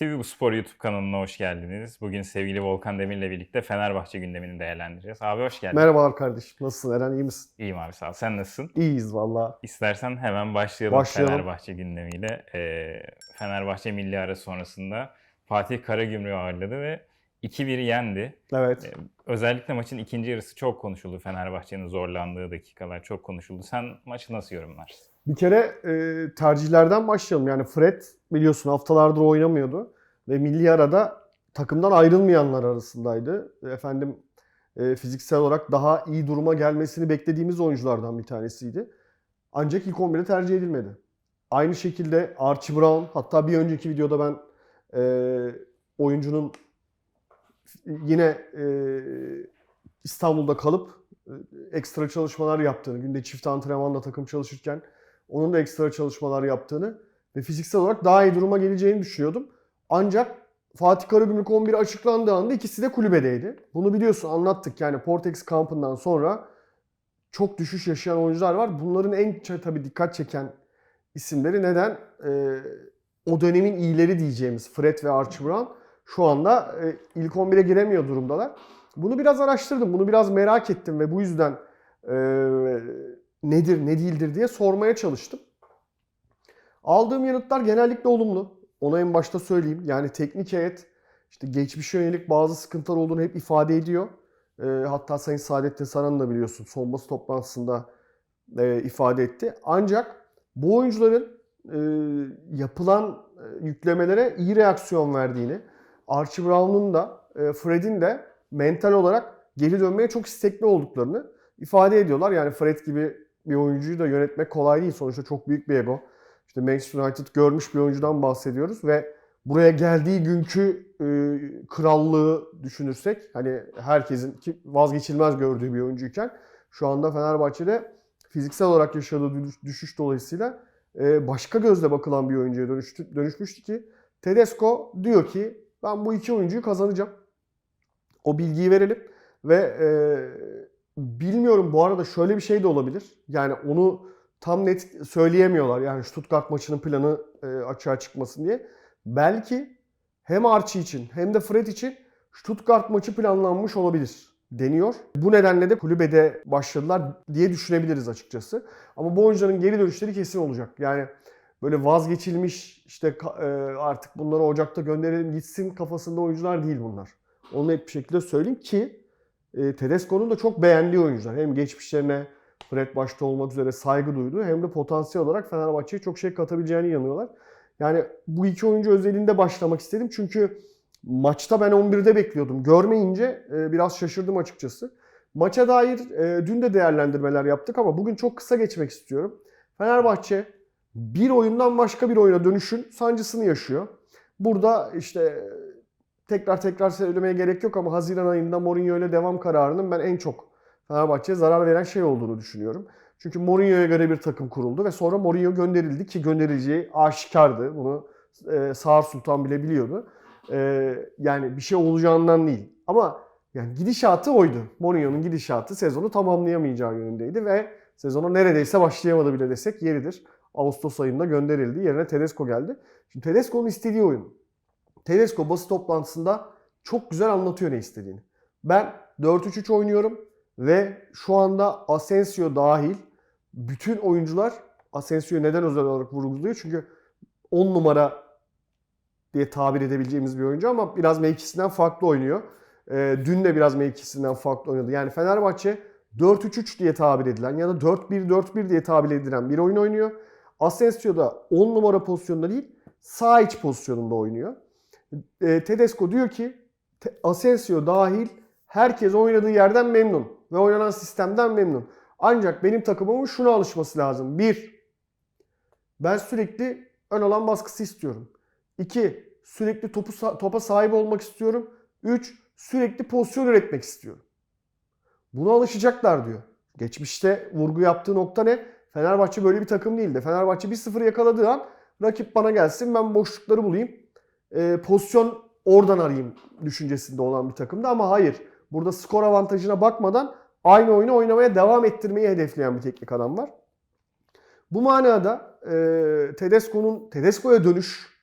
TV Bu Spor YouTube kanalına hoş geldiniz. Bugün sevgili Volkan Demir'le birlikte Fenerbahçe gündemini değerlendireceğiz. Abi hoş geldin. Merhabalar kardeşim. Nasılsın Eren? iyi misin? İyiyim abi sağ ol. Sen nasılsın? İyiyiz valla. İstersen hemen başlayalım, Başlayalım. Fenerbahçe gündemiyle. Ee, Fenerbahçe milli ara sonrasında Fatih Karagümrük'ü ağırladı ve 2-1 yendi. Evet. Ee, özellikle maçın ikinci yarısı çok konuşuldu. Fenerbahçe'nin zorlandığı dakikalar çok konuşuldu. Sen maçı nasıl yorumlarsın? Bir kere e, tercihlerden başlayalım. Yani Fred biliyorsun haftalardır oynamıyordu. Ve milli arada takımdan ayrılmayanlar arasındaydı. Efendim e, fiziksel olarak daha iyi duruma gelmesini beklediğimiz oyunculardan bir tanesiydi. Ancak ilk 11'e tercih edilmedi. Aynı şekilde Archie Brown hatta bir önceki videoda ben e, oyuncunun yine e, İstanbul'da kalıp e, ekstra çalışmalar yaptığını, günde çift antrenmanla takım çalışırken onun da ekstra çalışmalar yaptığını ve fiziksel olarak daha iyi duruma geleceğini düşünüyordum. Ancak Fatih Karagümrük 11 açıklandığı anda ikisi de kulübedeydi. Bunu biliyorsun anlattık yani Portex kampından sonra çok düşüş yaşayan oyuncular var. Bunların en tabii dikkat çeken isimleri neden? Ee, o dönemin iyileri diyeceğimiz Fred ve Archie Brown şu anda e, ilk 11'e giremiyor durumdalar. Bunu biraz araştırdım, bunu biraz merak ettim ve bu yüzden e, nedir, ne değildir diye sormaya çalıştım. Aldığım yanıtlar genellikle olumlu. Ona en başta söyleyeyim. Yani teknik heyet işte geçmişe yönelik bazı sıkıntılar olduğunu hep ifade ediyor. E, hatta Sayın Saadettin Saran da biliyorsun son basın toplantısında e, ifade etti. Ancak bu oyuncuların e, yapılan e, yüklemelere iyi reaksiyon verdiğini, Archie Brown'un da e, Fred'in de mental olarak geri dönmeye çok istekli olduklarını ifade ediyorlar. Yani Fred gibi bir oyuncuyu da yönetmek kolay değil. Sonuçta çok büyük bir ego. İşte Manchester United görmüş bir oyuncudan bahsediyoruz ve buraya geldiği günkü e, krallığı düşünürsek hani herkesin ki vazgeçilmez gördüğü bir oyuncuyken şu anda Fenerbahçe'de fiziksel olarak yaşadığı düş- düşüş dolayısıyla e, başka gözle bakılan bir oyuncuya dönüştü, dönüşmüştü ki Tedesco diyor ki ben bu iki oyuncuyu kazanacağım. O bilgiyi verelim ve e, bilmiyorum bu arada şöyle bir şey de olabilir. Yani onu tam net söyleyemiyorlar. Yani Stuttgart maçının planı e, açığa çıkmasın diye. Belki hem Archie için hem de Fred için Stuttgart maçı planlanmış olabilir deniyor. Bu nedenle de kulübede başladılar diye düşünebiliriz açıkçası. Ama bu oyuncuların geri dönüşleri kesin olacak. Yani böyle vazgeçilmiş işte e, artık bunları Ocak'ta gönderelim gitsin kafasında oyuncular değil bunlar. Onu hep bir şekilde söyleyeyim ki e, Tedesco'nun da çok beğendiği oyuncular. Hem geçmişlerine Fred başta olmak üzere saygı duyduğu hem de potansiyel olarak Fenerbahçe'ye çok şey katabileceğine inanıyorlar. Yani bu iki oyuncu özelinde başlamak istedim çünkü maçta ben 11'de bekliyordum. Görmeyince e, biraz şaşırdım açıkçası. Maça dair e, dün de değerlendirmeler yaptık ama bugün çok kısa geçmek istiyorum. Fenerbahçe bir oyundan başka bir oyuna dönüşün sancısını yaşıyor. Burada işte tekrar tekrar söylemeye gerek yok ama Haziran ayında Mourinho ile devam kararının ben en çok Fenerbahçe'ye zarar veren şey olduğunu düşünüyorum. Çünkü Mourinho'ya göre bir takım kuruldu ve sonra Mourinho gönderildi ki gönderileceği aşikardı. Bunu e, Sağır Sultan bile biliyordu. E, yani bir şey olacağından değil. Ama yani gidişatı oydu. Mourinho'nun gidişatı sezonu tamamlayamayacağı yönündeydi ve sezona neredeyse başlayamadı bile desek yeridir. Ağustos ayında gönderildi. Yerine Tedesco geldi. Şimdi Tedesco'nun istediği oyun. Tedesco basın toplantısında çok güzel anlatıyor ne istediğini. Ben 4-3-3 oynuyorum ve şu anda Asensio dahil bütün oyuncular Asensio'yu neden özel olarak vurguluyor? Çünkü 10 numara diye tabir edebileceğimiz bir oyuncu ama biraz mevkisinden farklı oynuyor. Ee, dün de biraz mevkisinden farklı oynadı. Yani Fenerbahçe 4-3-3 diye tabir edilen ya da 4-1-4-1 diye tabir edilen bir oyun oynuyor. Asensio da 10 numara pozisyonunda değil sağ iç pozisyonunda oynuyor. Ee, Tedesco diyor ki Asensio dahil herkes oynadığı yerden memnun ve oynanan sistemden memnun. Ancak benim takımımın şuna alışması lazım. Bir, ben sürekli ön alan baskısı istiyorum. İki, sürekli topu topa sahip olmak istiyorum. Üç, sürekli pozisyon üretmek istiyorum. Buna alışacaklar diyor. Geçmişte vurgu yaptığı nokta ne? Fenerbahçe böyle bir takım değildi. Fenerbahçe 1-0 yakaladığı an rakip bana gelsin ben boşlukları bulayım. Ee, pozisyon oradan arayayım düşüncesinde olan bir takımdı ama hayır. Burada skor avantajına bakmadan aynı oyunu oynamaya devam ettirmeyi hedefleyen bir teknik adam var. Bu manada e, Tedesco'nun Tedesco'ya dönüş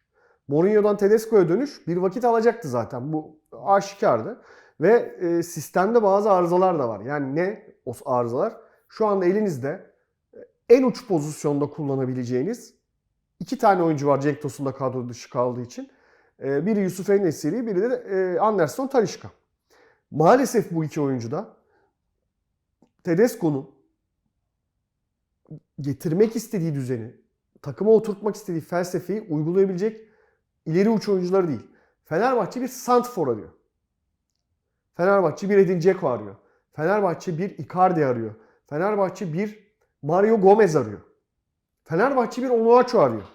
Mourinho'dan Tedesco'ya dönüş bir vakit alacaktı zaten. Bu aşikardı. Ve e, sistemde bazı arızalar da var. Yani ne o arızalar? Şu anda elinizde en uç pozisyonda kullanabileceğiniz iki tane oyuncu var Cenk Tosun da kadro dışı kaldığı için. E, biri Yusuf Enesiri, biri de e, Anderson Talişka. Maalesef bu iki oyuncu da Tedesco'nun getirmek istediği düzeni, takıma oturtmak istediği felsefeyi uygulayabilecek ileri uç oyuncuları değil. Fenerbahçe bir Santfor arıyor. Fenerbahçe bir Edin Dzeko arıyor. Fenerbahçe bir Icardi arıyor. Fenerbahçe bir Mario Gomez arıyor. Fenerbahçe bir Onuachu arıyor.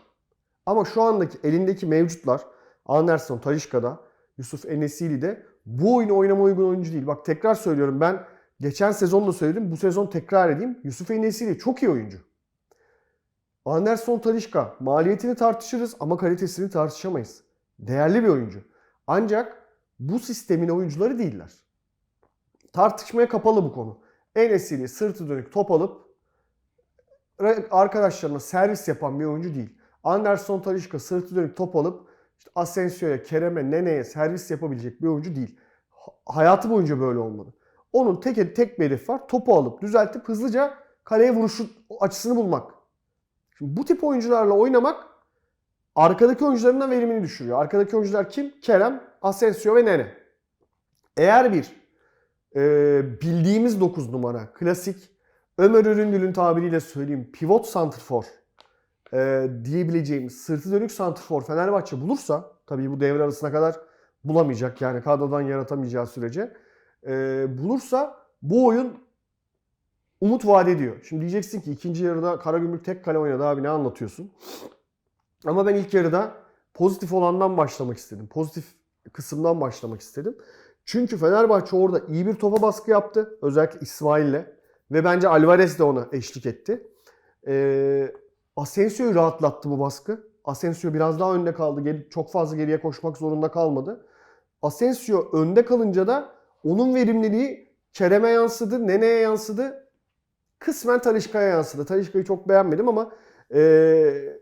Ama şu andaki elindeki mevcutlar Anderson, Talişka'da, Yusuf Enesili'de bu oyunu oynama uygun oyuncu değil. Bak tekrar söylüyorum ben geçen sezon da söyledim. Bu sezon tekrar edeyim. Yusuf Enesili çok iyi oyuncu. Anderson Talişka maliyetini tartışırız ama kalitesini tartışamayız. Değerli bir oyuncu. Ancak bu sistemin oyuncuları değiller. Tartışmaya kapalı bu konu. Enesili sırtı dönük top alıp arkadaşlarına servis yapan bir oyuncu değil. Anderson Talişka sırtı dönük top alıp işte Asensio'ya, Kerem'e, Nene'ye servis yapabilecek bir oyuncu değil. Hayatı boyunca böyle olmadı. Onun tek tek bir hedef var. Topu alıp düzeltip hızlıca kaleye vuruşu açısını bulmak. Şimdi bu tip oyuncularla oynamak arkadaki oyuncuların da verimini düşürüyor. Arkadaki oyuncular kim? Kerem, Asensio ve Nene. Eğer bir e, bildiğimiz 9 numara, klasik Ömer Üründül'ün tabiriyle söyleyeyim pivot santrfor e, diyebileceğimiz sırtı dönük santrfor Fenerbahçe bulursa tabii bu devre arasına kadar bulamayacak yani kadrodan yaratamayacağı sürece e, bulursa bu oyun umut vaat ediyor. Şimdi diyeceksin ki ikinci yarıda Karagümrük tek kale oynadı abi ne anlatıyorsun? Ama ben ilk yarıda pozitif olandan başlamak istedim. Pozitif kısımdan başlamak istedim. Çünkü Fenerbahçe orada iyi bir topa baskı yaptı. Özellikle İsmail'le. Ve bence Alvarez de ona eşlik etti. Ee, Asensio'yu rahatlattı bu baskı. Asensio biraz daha önde kaldı. Çok fazla geriye koşmak zorunda kalmadı. Asensio önde kalınca da onun verimliliği Kerem'e yansıdı, Nene'ye yansıdı. Kısmen Talişka'ya yansıdı. Talişka'yı çok beğenmedim ama ee,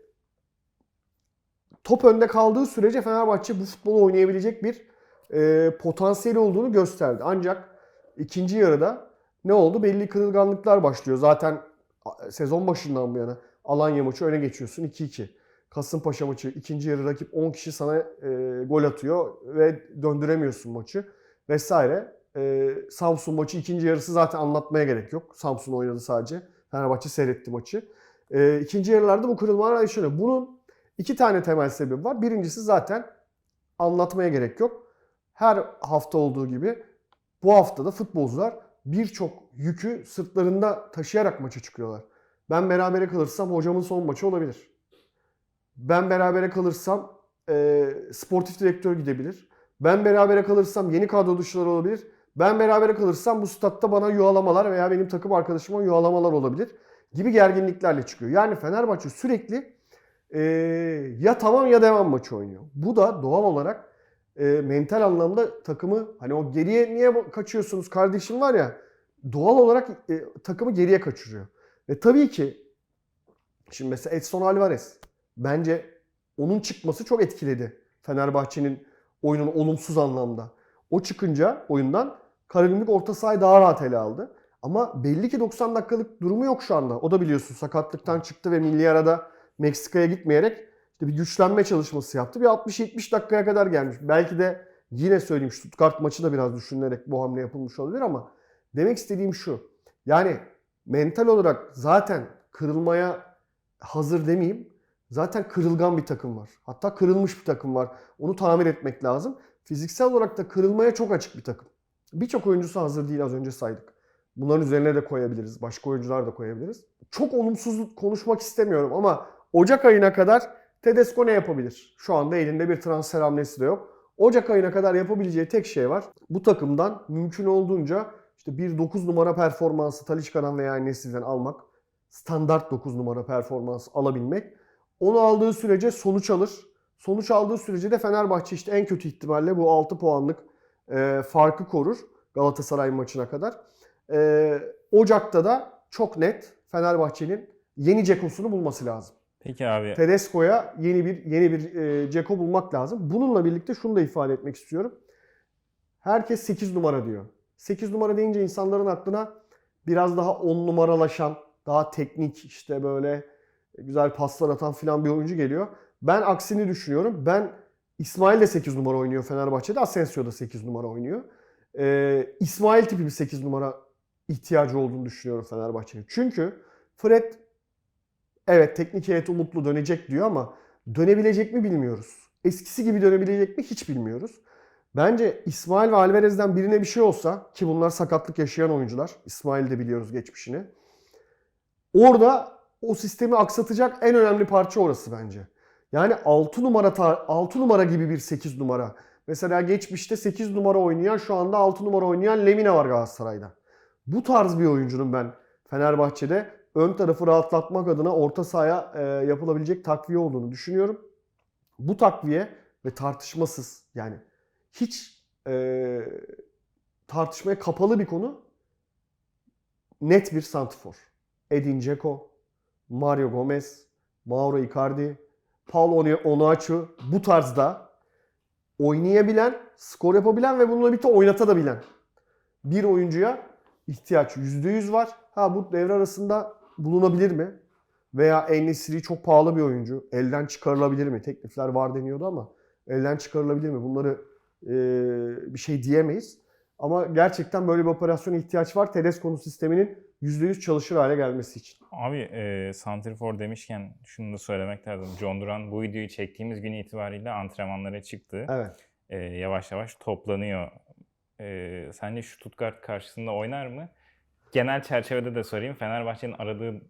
top önde kaldığı sürece Fenerbahçe bu futbolu oynayabilecek bir e, potansiyeli olduğunu gösterdi. Ancak ikinci yarıda ne oldu? Belli kırılganlıklar başlıyor. Zaten sezon başından bu yana Alanya maçı öne geçiyorsun 2-2. Kasımpaşa maçı ikinci yarı rakip 10 kişi sana e, gol atıyor ve döndüremiyorsun maçı vesaire. E, Samsun maçı ikinci yarısı zaten anlatmaya gerek yok. Samsun oynadı sadece. Fenerbahçe seyretti maçı. E, ikinci yarılarda bu kırılmalar yaşanıyor. Bunun iki tane temel sebebi var. Birincisi zaten anlatmaya gerek yok. Her hafta olduğu gibi bu hafta da futbolcular birçok yükü sırtlarında taşıyarak maça çıkıyorlar. Ben berabere kalırsam hocamın son maçı olabilir. Ben berabere kalırsam e, sportif direktör gidebilir. Ben berabere kalırsam yeni kadro dışıları olabilir. Ben berabere kalırsam bu statta bana yuvalamalar veya benim takım arkadaşıma yuvalamalar olabilir gibi gerginliklerle çıkıyor. Yani Fenerbahçe sürekli e, ya tamam ya devam maçı oynuyor. Bu da doğal olarak e, mental anlamda takımı hani o geriye niye kaçıyorsunuz kardeşim var ya doğal olarak e, takımı geriye kaçırıyor. Ve tabii ki şimdi mesela Edson Alvarez bence onun çıkması çok etkiledi Fenerbahçe'nin oyunun olumsuz anlamda. O çıkınca oyundan Karagümrük orta sahayı daha rahat ele aldı. Ama belli ki 90 dakikalık durumu yok şu anda. O da biliyorsun sakatlıktan çıktı ve milli arada Meksika'ya gitmeyerek işte bir güçlenme çalışması yaptı. Bir 60-70 dakikaya kadar gelmiş. Belki de yine söyleyeyim Stuttgart maçı da biraz düşünülerek bu hamle yapılmış olabilir ama demek istediğim şu. Yani mental olarak zaten kırılmaya hazır demeyeyim. Zaten kırılgan bir takım var. Hatta kırılmış bir takım var. Onu tamir etmek lazım. Fiziksel olarak da kırılmaya çok açık bir takım. Birçok oyuncusu hazır değil az önce saydık. Bunların üzerine de koyabiliriz. Başka oyuncular da koyabiliriz. Çok olumsuz konuşmak istemiyorum ama Ocak ayına kadar Tedesco ne yapabilir? Şu anda elinde bir transfer hamlesi de yok. Ocak ayına kadar yapabileceği tek şey var. Bu takımdan mümkün olduğunca işte bir 9 numara performansı Talişka'dan veya Nesli'den almak. Standart 9 numara performans alabilmek. Onu aldığı sürece sonuç alır. Sonuç aldığı sürece de Fenerbahçe işte en kötü ihtimalle bu 6 puanlık e, farkı korur Galatasaray maçına kadar. E, Ocak'ta da çok net Fenerbahçe'nin yeni Cekos'unu bulması lazım. Peki abi Tedesco'ya yeni bir yeni bir e, Ceko bulmak lazım. Bununla birlikte şunu da ifade etmek istiyorum. Herkes 8 numara diyor. 8 numara deyince insanların aklına biraz daha 10 numaralaşan, daha teknik işte böyle güzel paslar atan filan bir oyuncu geliyor. Ben aksini düşünüyorum. Ben İsmail de 8 numara oynuyor Fenerbahçe'de. Asensio da 8 numara oynuyor. Ee, İsmail tipi bir 8 numara ihtiyacı olduğunu düşünüyorum Fenerbahçe'nin. Çünkü Fred evet teknik heyet umutlu dönecek diyor ama dönebilecek mi bilmiyoruz. Eskisi gibi dönebilecek mi hiç bilmiyoruz. Bence İsmail ve Alvarez'den birine bir şey olsa ki bunlar sakatlık yaşayan oyuncular. İsmail de biliyoruz geçmişini. Orada o sistemi aksatacak en önemli parça orası bence. Yani 6 numara 6 numara gibi bir 8 numara. Mesela geçmişte 8 numara oynayan şu anda 6 numara oynayan Lemina var Galatasaray'da. Bu tarz bir oyuncunun ben Fenerbahçe'de ön tarafı rahatlatmak adına orta sahaya e, yapılabilecek takviye olduğunu düşünüyorum. Bu takviye ve tartışmasız yani hiç e, tartışmaya kapalı bir konu net bir santrfor. Edin Dzeko, Mario Gomez, Mauro Icardi, Paulo Onuachu bu tarzda oynayabilen, skor yapabilen ve bununla birlikte oynatabilen bir oyuncuya ihtiyaç %100 var. Ha bu devre arasında bulunabilir mi? Veya En-Nesyri çok pahalı bir oyuncu. Elden çıkarılabilir mi? Teklifler var deniyordu ama elden çıkarılabilir mi? Bunları bir şey diyemeyiz. Ama gerçekten böyle bir operasyona ihtiyaç var. Tedesco'nun sisteminin %100 çalışır hale gelmesi için. Abi e, Santrifor demişken şunu da söylemek lazım. John Duran bu videoyu çektiğimiz gün itibariyle antrenmanlara çıktı. Evet. E, yavaş yavaş toplanıyor. E, sence Stuttgart karşısında oynar mı? Genel çerçevede de sorayım. Fenerbahçe'nin aradığı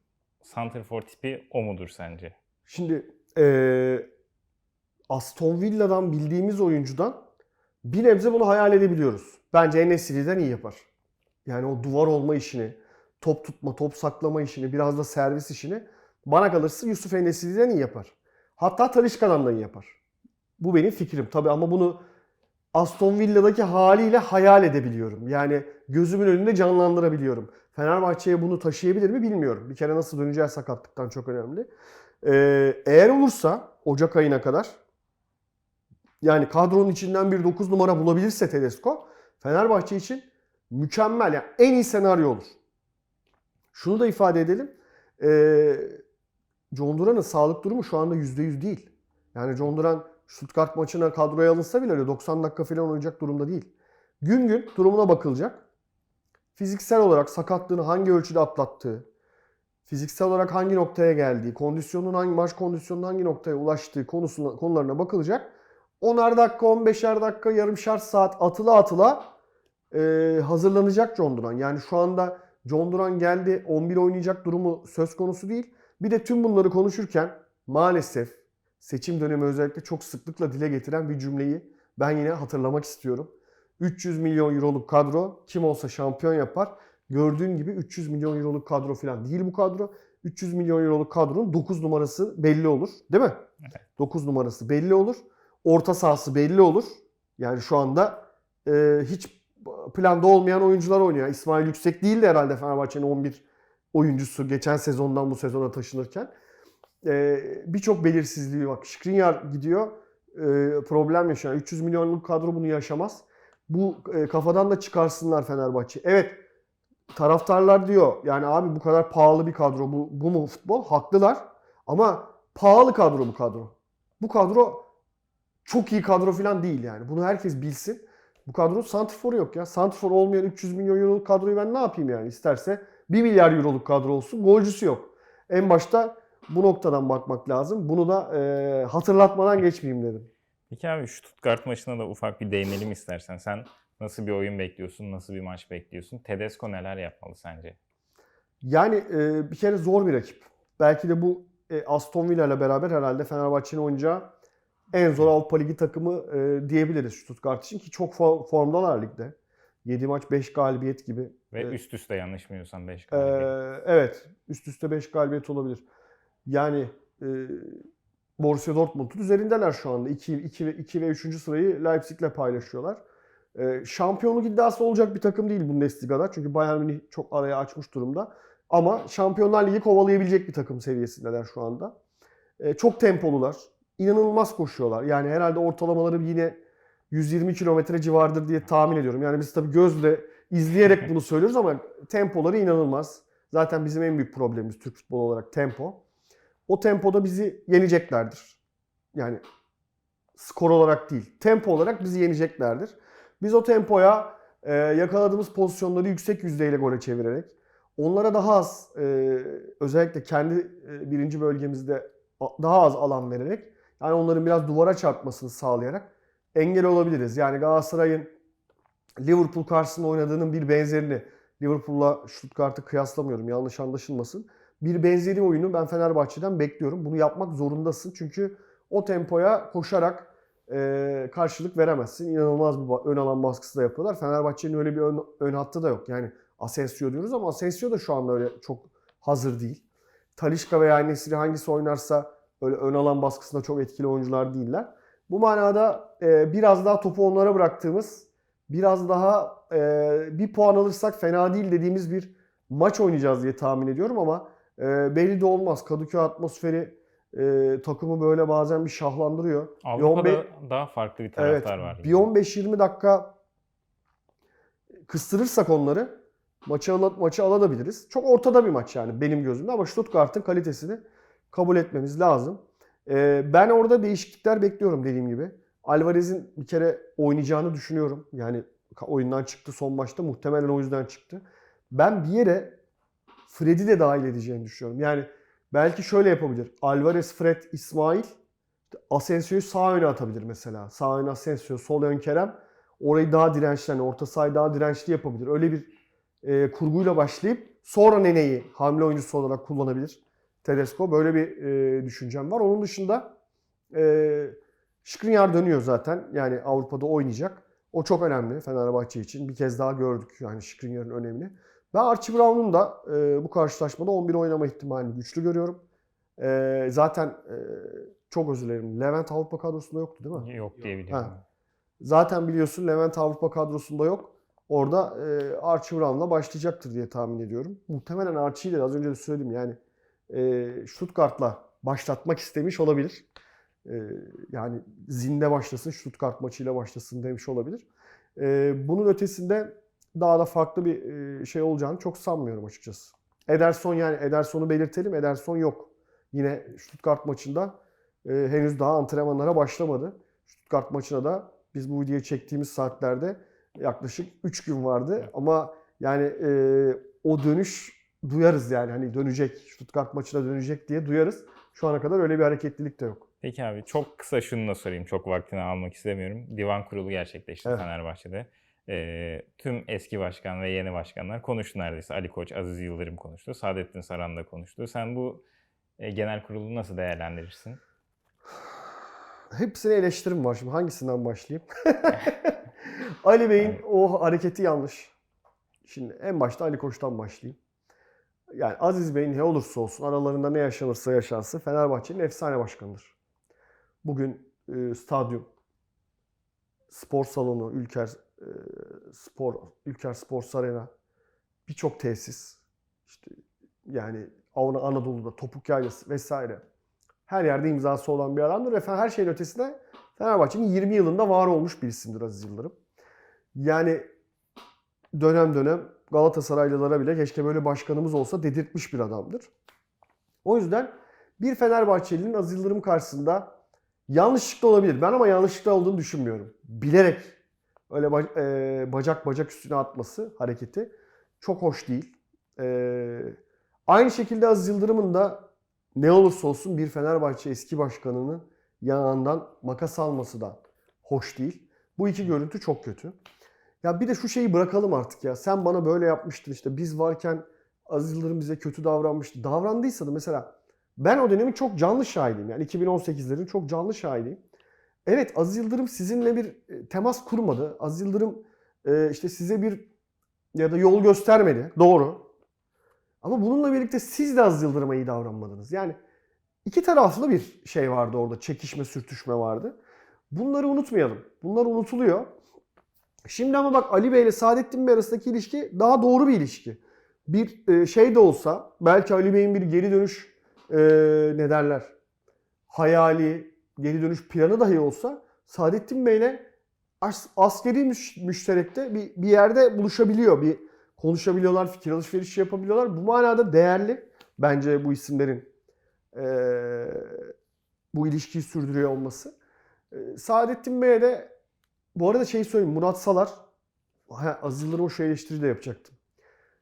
Santrifor tipi o mudur sence? Şimdi eee Aston Villa'dan bildiğimiz oyuncudan bir nebze bunu hayal edebiliyoruz. Bence Enesiri'den iyi yapar. Yani o duvar olma işini, top tutma, top saklama işini, biraz da servis işini bana kalırsa Yusuf Enesiri'den iyi yapar. Hatta Talişka'dan da iyi yapar. Bu benim fikrim tabii ama bunu Aston Villa'daki haliyle hayal edebiliyorum. Yani gözümün önünde canlandırabiliyorum. Fenerbahçe'ye bunu taşıyabilir mi bilmiyorum. Bir kere nasıl döneceği sakatlıktan çok önemli. Ee, eğer olursa Ocak ayına kadar yani kadronun içinden bir 9 numara bulabilirse Tedesco Fenerbahçe için mükemmel. Yani en iyi senaryo olur. Şunu da ifade edelim. Ee, John Duran'ın sağlık durumu şu anda %100 değil. Yani John Duran Stuttgart maçına kadroya alınsa bile öyle 90 dakika falan oynayacak durumda değil. Gün gün durumuna bakılacak. Fiziksel olarak sakatlığını hangi ölçüde atlattığı, fiziksel olarak hangi noktaya geldiği, kondisyonun hangi maç kondisyonunun hangi noktaya ulaştığı konusuna, konularına bakılacak. 10'ar dakika, 15'er dakika, yarımşar saat atıla atıla e, hazırlanacak John Duran. Yani şu anda John Duran geldi 11 oynayacak durumu söz konusu değil. Bir de tüm bunları konuşurken maalesef seçim dönemi özellikle çok sıklıkla dile getiren bir cümleyi ben yine hatırlamak istiyorum. 300 milyon euroluk kadro kim olsa şampiyon yapar. Gördüğün gibi 300 milyon euroluk kadro falan değil bu kadro. 300 milyon euroluk kadronun 9 numarası belli olur. Değil mi? Evet. 9 numarası belli olur. Orta sahası belli olur. Yani şu anda e, hiç planda olmayan oyuncular oynuyor. İsmail Yüksek değildi herhalde Fenerbahçe'nin 11 oyuncusu geçen sezondan bu sezona taşınırken. E, Birçok belirsizliği var. Skriniar gidiyor. E, problem yaşıyor. 300 milyonluk kadro bunu yaşamaz. Bu e, kafadan da çıkarsınlar Fenerbahçe. Evet taraftarlar diyor yani abi bu kadar pahalı bir kadro bu, bu mu futbol? Haklılar. Ama pahalı kadro bu kadro. Bu kadro çok iyi kadro falan değil yani. Bunu herkes bilsin. Bu kadronun santrforu yok ya. Santrfor olmayan 300 milyon euroluk kadroyu ben ne yapayım yani? İsterse 1 milyar euroluk kadro olsun. Golcüsü yok. En başta bu noktadan bakmak lazım. Bunu da e, hatırlatmadan geçmeyeyim dedim. Peki abi şu Stuttgart maçına da ufak bir değinelim istersen. Sen nasıl bir oyun bekliyorsun? Nasıl bir maç bekliyorsun? Tedesco neler yapmalı sence? Yani e, bir kere zor bir rakip. Belki de bu e, Aston Villa ile beraber herhalde Fenerbahçe'nin oynayacağı en zor Avrupa Ligi takımı e, diyebiliriz Stuttgart için ki çok for, formdalar ligde. 7 maç 5 galibiyet gibi. Ve E, üst üste yanlış bilmiyorsam 5 e, galibiyet. evet üst üste 5 galibiyet olabilir. Yani e, Borussia Dortmund'un üzerindeler şu anda. 2, 2, ve, 2 ve 3. sırayı Leipzig'le paylaşıyorlar. E, şampiyonluk iddiası olacak bir takım değil Bundesliga'da. Çünkü Bayern Münih çok araya açmış durumda. Ama Şampiyonlar Ligi kovalayabilecek bir takım seviyesindeler şu anda. E, çok tempolular. İnanılmaz koşuyorlar. Yani herhalde ortalamaları yine 120 kilometre civarıdır diye tahmin ediyorum. Yani biz tabii gözle izleyerek bunu söylüyoruz ama tempoları inanılmaz. Zaten bizim en büyük problemimiz Türk futbolu olarak tempo. O tempoda bizi yeneceklerdir. Yani skor olarak değil, tempo olarak bizi yeneceklerdir. Biz o tempoya e, yakaladığımız pozisyonları yüksek yüzdeyle gole çevirerek, onlara daha az, e, özellikle kendi e, birinci bölgemizde daha az alan vererek, yani onların biraz duvara çarpmasını sağlayarak engel olabiliriz. Yani Galatasaray'ın Liverpool karşısında oynadığının bir benzerini, Liverpool'la Stuttgart'ı kıyaslamıyorum yanlış anlaşılmasın. Bir benzeri oyunu ben Fenerbahçe'den bekliyorum. Bunu yapmak zorundasın çünkü o tempoya koşarak e, karşılık veremezsin. İnanılmaz bir ön alan baskısı da yapıyorlar. Fenerbahçe'nin öyle bir ön, ön hattı da yok. Yani Asensio diyoruz ama Asensio da şu anda öyle çok hazır değil. Talişka veya Nesri hangisi oynarsa öyle ön alan baskısında çok etkili oyuncular değiller. Bu manada e, biraz daha topu onlara bıraktığımız, biraz daha e, bir puan alırsak fena değil dediğimiz bir maç oynayacağız diye tahmin ediyorum ama e, belli de olmaz. Kadıköy atmosferi e, takımı böyle bazen bir şahlandırıyor. Bir on be- Avrupa'da daha farklı bir Evet. taraftar var. Bir 15-20 dakika kıstırırsak onları maçı, ala, maçı alabiliriz. Çok ortada bir maç yani benim gözümde ama Stuttgart'ın kalitesini kabul etmemiz lazım. Ee, ben orada değişiklikler bekliyorum dediğim gibi. Alvarez'in bir kere oynayacağını düşünüyorum. Yani oyundan çıktı son maçta muhtemelen o yüzden çıktı. Ben bir yere Fred'i de dahil edeceğini düşünüyorum. Yani belki şöyle yapabilir. Alvarez, Fred, İsmail Asensio'yu sağ öne atabilir mesela. Sağ ön Asensio, sol ön Kerem. Orayı daha dirençli, hani orta sahayı daha dirençli yapabilir. Öyle bir e, kurguyla başlayıp sonra Nene'yi hamle oyuncusu olarak kullanabilir Tedesco. Böyle bir e, düşüncem var. Onun dışında e, Skriniar dönüyor zaten. Yani Avrupa'da oynayacak. O çok önemli Fenerbahçe için. Bir kez daha gördük yani Skriniar'ın önemini. Ben Archie Brown'un da e, bu karşılaşmada 11 oynama ihtimalini güçlü görüyorum. E, zaten e, çok özür dilerim. Levent Avrupa kadrosunda yoktu değil mi? Yok diye biliyorum. Ha. Zaten biliyorsun Levent Avrupa kadrosunda yok. Orada e, Archie Brown'la başlayacaktır diye tahmin ediyorum. Muhtemelen Archie'yi de az önce de söyledim yani e, Stuttgart'la başlatmak istemiş olabilir. E, yani zinde başlasın, Stuttgart maçıyla başlasın demiş olabilir. E, bunun ötesinde daha da farklı bir e, şey olacağını çok sanmıyorum açıkçası. Ederson yani Ederson'u belirtelim. Ederson yok. Yine Stuttgart maçında e, henüz daha antrenmanlara başlamadı. Stuttgart maçına da biz bu videoyu çektiğimiz saatlerde yaklaşık 3 gün vardı. Ama yani e, o dönüş duyarız yani hani dönecek, Stuttgart maçına dönecek diye duyarız. Şu ana kadar öyle bir hareketlilik de yok. Peki abi çok kısa şunu da sorayım. Çok vaktini almak istemiyorum. Divan kurulu gerçekleşti Evet. Fenerbahçe'de. Ee, tüm eski başkan ve yeni başkanlar konuştu neredeyse. Ali Koç, Aziz Yıldırım konuştu. Saadettin Saran da konuştu. Sen bu e, genel kurulu nasıl değerlendirirsin? Hepsine eleştirim var şimdi. Hangisinden başlayayım? Ali Bey'in o hareketi yanlış. Şimdi en başta Ali Koç'tan başlayayım. Yani Aziz Bey ne olursa olsun aralarında ne yaşanırsa yaşansın Fenerbahçe'nin efsane başkanıdır. Bugün e, stadyum, spor salonu, Ülker e, Spor, Ülker Spor Arena, birçok tesis, işte yani Avna Anadolu'da topuk yaylası vesaire her yerde imzası olan bir adamdır ve her şeyin ötesinde Fenerbahçe'nin 20 yılında var olmuş bir isimdir Aziz Yıldırım. Yani dönem dönem Galatasaraylılara bile keşke böyle başkanımız olsa dedirtmiş bir adamdır. O yüzden bir Fenerbahçeli'nin Aziz Yıldırım karşısında yanlışlıkla olabilir. Ben ama yanlışlıkla olduğunu düşünmüyorum. Bilerek öyle ba- e, bacak bacak üstüne atması hareketi çok hoş değil. E, aynı şekilde Aziz Yıldırım'ın da ne olursa olsun bir Fenerbahçe eski başkanının yanından makas alması da hoş değil. Bu iki görüntü çok kötü. Ya bir de şu şeyi bırakalım artık ya. Sen bana böyle yapmıştın işte biz varken Aziz Yıldırım bize kötü davranmıştı. Davrandıysa da mesela ben o dönemin çok canlı şahidiyim. Yani 2018'lerin çok canlı şahidiyim. Evet Aziz Yıldırım sizinle bir e, temas kurmadı. Aziz Yıldırım e, işte size bir ya da yol göstermedi. Doğru. Ama bununla birlikte siz de Aziz Yıldırım'a iyi davranmadınız. Yani iki taraflı bir şey vardı orada. Çekişme, sürtüşme vardı. Bunları unutmayalım. Bunlar unutuluyor. Şimdi ama bak Ali Bey ile Saadettin Bey arasındaki ilişki daha doğru bir ilişki. Bir e, şey de olsa belki Ali Bey'in bir geri dönüş e, ne derler hayali, geri dönüş planı dahi olsa Saadettin Bey'le as- askeri müş- müşterekte bir, bir yerde buluşabiliyor. Bir konuşabiliyorlar, fikir alışverişi yapabiliyorlar. Bu manada değerli bence bu isimlerin eee, bu ilişkiyi sürdürüyor olması. Eee, Saadettin Bey'e de bu arada şey söyleyeyim Murat Salar Aziz Yıldırım'a şu eleştiri de yapacaktım.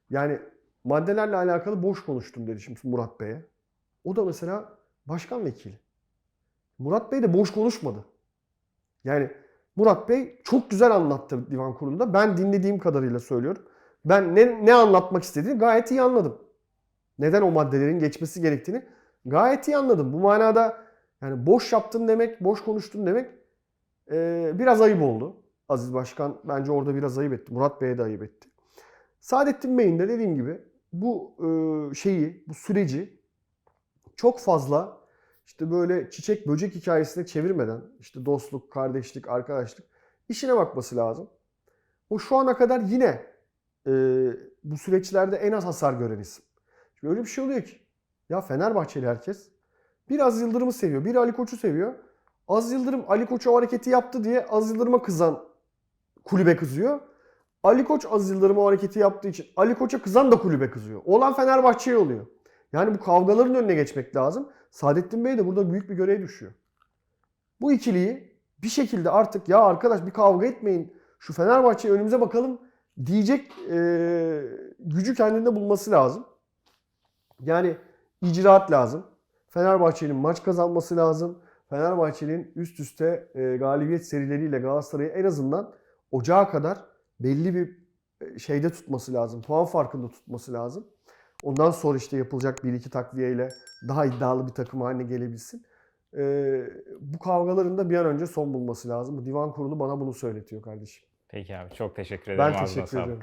Yani maddelerle alakalı boş konuştum dedi şimdi Murat Bey'e. O da mesela başkan vekili. Murat Bey de boş konuşmadı. Yani Murat Bey çok güzel anlattı divan kurulunda. Ben dinlediğim kadarıyla söylüyorum. Ben ne, ne anlatmak istediğini gayet iyi anladım. Neden o maddelerin geçmesi gerektiğini gayet iyi anladım. Bu manada yani boş yaptın demek, boş konuştun demek eee, biraz ayıp oldu. Aziz Başkan bence orada biraz ayıp etti. Murat Bey'e de ayıp etti. Saadettin Bey'in de dediğim gibi bu eee, şeyi, bu süreci çok fazla işte böyle çiçek böcek hikayesine çevirmeden işte dostluk, kardeşlik, arkadaşlık işine bakması lazım. O şu ana kadar yine e, bu süreçlerde en az hasar gören isim. Şimdi öyle bir şey oluyor ki ya Fenerbahçeli herkes bir Aziz Yıldırım'ı seviyor, bir Ali Koç'u seviyor. Aziz Yıldırım Ali Koç o hareketi yaptı diye Aziz Yıldırım'a kızan kulübe kızıyor. Ali Koç Aziz Yıldırım o hareketi yaptığı için Ali Koç'a kızan da kulübe kızıyor. Olan Fenerbahçe'ye oluyor. Yani bu kavgaların önüne geçmek lazım. Saadettin Bey de burada büyük bir görev düşüyor. Bu ikiliyi bir şekilde artık ya arkadaş bir kavga etmeyin. Şu Fenerbahçe'ye önümüze bakalım diyecek e, gücü kendinde bulması lazım. Yani icraat lazım. Fenerbahçe'nin maç kazanması lazım. Fenerbahçe'nin üst üste e, galibiyet serileriyle Galatasaray'ı en azından ocağa kadar belli bir e, şeyde tutması lazım. Puan farkında tutması lazım. Ondan sonra işte yapılacak bir iki takviyeyle daha iddialı bir takım haline gelebilsin. Ee, bu kavgaların da bir an önce son bulması lazım. Bu divan kurulu bana bunu söyletiyor kardeşim. Peki abi çok teşekkür ederim. Ben teşekkür ederim.